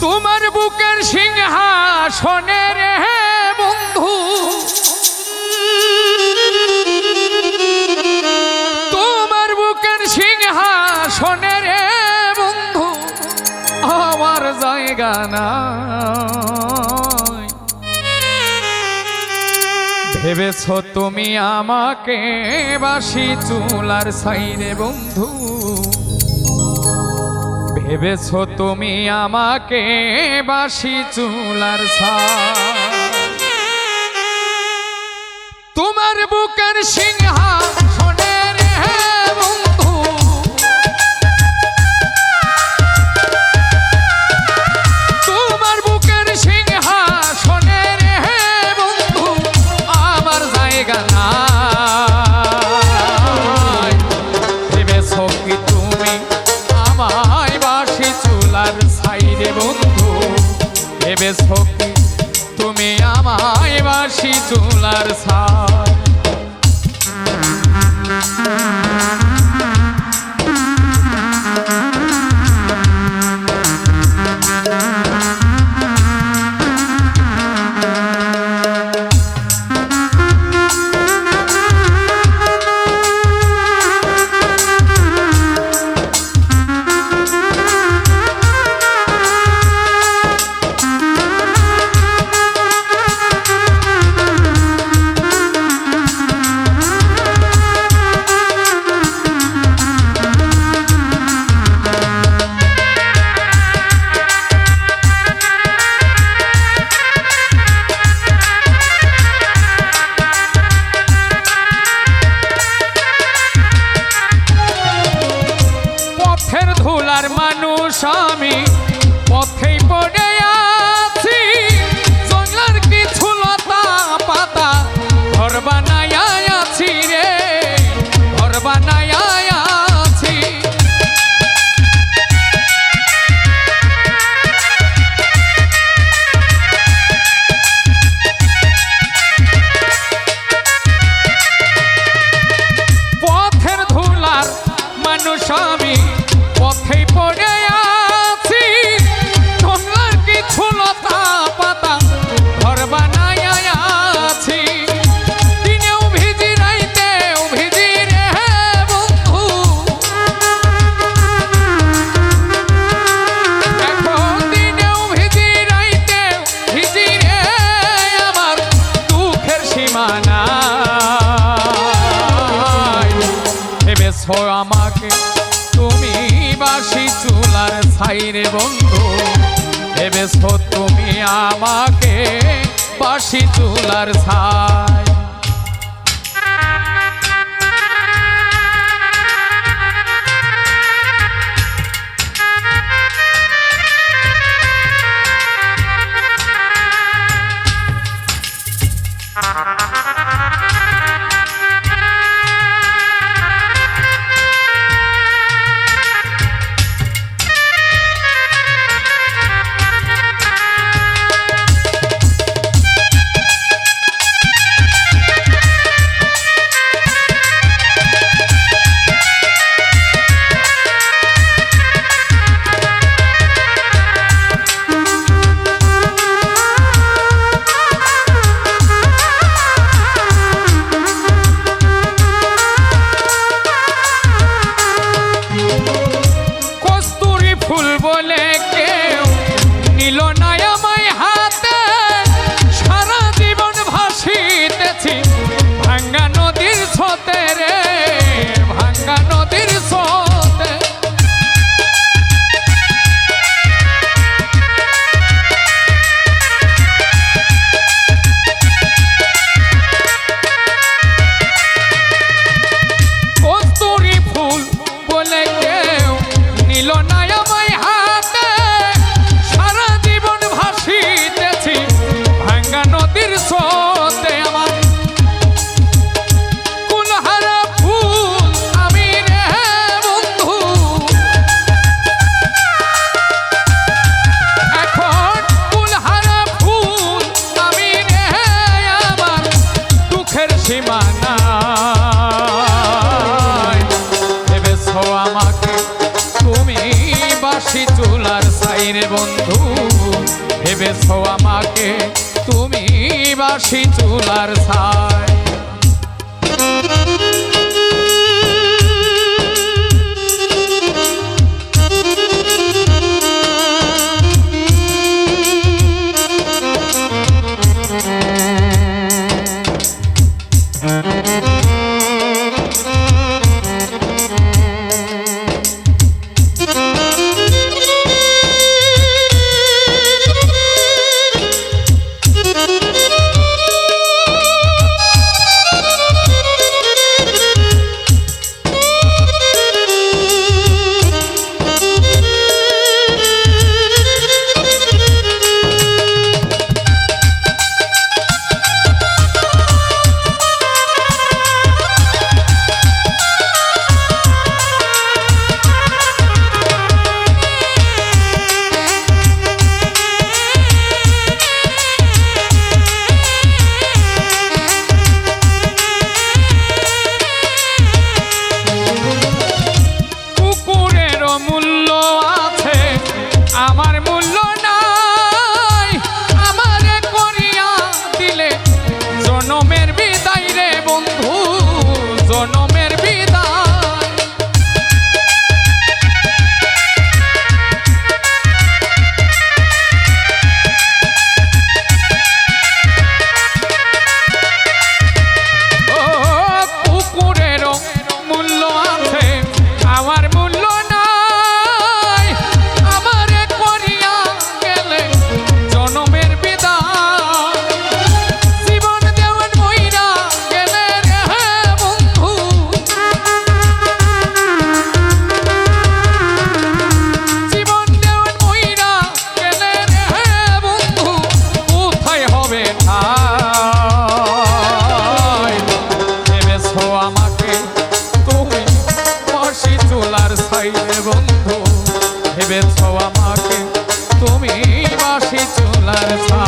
তোমার বুকের সিংহাসনের হে বন্ধু। তোমার বুকের সিংহাসনের বন্ধু। আমার জায়গা না। ভেবেছ তুমি আমাকে বাসি চুলার সাইরে বন্ধু? ভেবেছ তুমি আমাকে বাসি চুলার সাই তোমার বুকের সিংহাসনের আমাকে। তুমি বাসি চুলার ছাইরে বন্ধু ভেবেছ তুমি আমাকে বাসি চুলার ছাই। আছি চুলার সাইরে বন্ধু। ভেবেছ আমাকে? তুমি বাসি চুলার সাই বাসি চুলার ছা